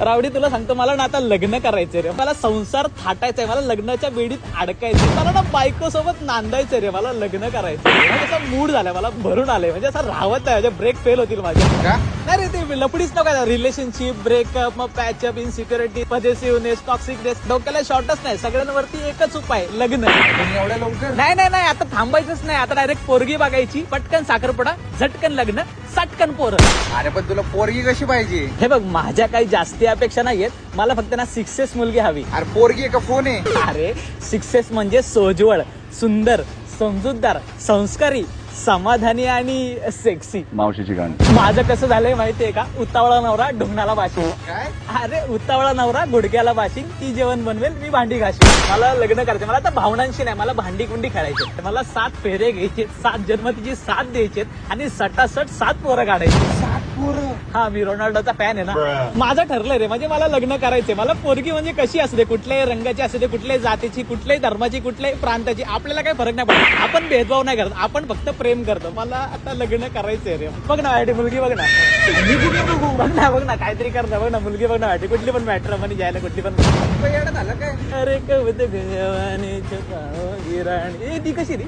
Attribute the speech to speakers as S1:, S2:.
S1: Rowdy तुला सांगतो मला ना आता लग्न करायचं रे. मला संसार थाटायचंय मला लग्नाच्या वेळीत अडकायचं मला ना बायको सोबत रे मला लग्न करायचंय. असा मूड झालाय मला भरून आलंय. म्हणजे असं राहत आहे म्हणजे ब्रेक फेल होतील माझ्या
S2: का
S1: नाही रे ते लपडीच नको रिलेशनशिप ब्रेकअप मग पॅचअप इनसिक्युरिटी पॉझिटिव्हनेस टॉक्सिकनेस डोक्याला शॉर्टच नाही. सगळ्यांवरती एकच उपाय लग्न.
S2: एवढ्या लवकर?
S1: नाही नाही नाही. आता थांबायचंच नाही. आता डायरेक्ट पोरगी बघायची. पटकन साखरपुडा झटकन लग्न सटकन पोरं.
S2: अरे पण तुला पोरगी कशी पाहिजे?
S1: हे बघ माझ्या काही जास्ती अपेक्षा नाहीयेत. मला फक्त ना सिक्सेस मुलगी हवी.
S2: अरे पोरगी का फोन आहे?
S1: अरे सिक्सेस म्हणजे सोजवळ सुंदर समजूतदार संस्कारी. समाधानी आणि सेक्सी
S3: मावशीची गाणी.
S1: माझं कसं झालंय माहितीये का? उतावळा नवरा ढोंगणाला बाशिंग. अरे उतावळा नवरा गुडघ्याला बाशिंग. ती जेवण बनवेल मी भांडी घाशीन. मला लग्न करायचं मला आता भावनांशी नाही. मला भांडी कुंडी खेळायची मला सात फेरे घ्यायचे सात जन्म तिची साथ द्यायचे आणि सटासट सात पोरं काढायची हा मी रोनाल्डोचा फॅन आहे ना. माझं ठरलंय रे म्हणजे मला लग्न करायचंय. मला पोरगी म्हणजे कशी असू दे कुठल्याही रंगाची असू दे कुठल्याही जातीची कुठल्याही धर्माची कुठल्याही प्रांताची आपल्याला काही फरक नाही पडत. आपण भेदभाव नाही करत आपण फक्त प्रेम करतो. मला आता लग्न करायचंय रे. बघ ना वाटी मुलगी बघ ना. बघ? ना बघ ना काहीतरी कर ना बघ ना मुलगी बघ ना वाटी कुठली पण मॅटर म्हणे जायला कुठली पण
S2: झालं काय?
S1: अरे कवित ती कशी रे?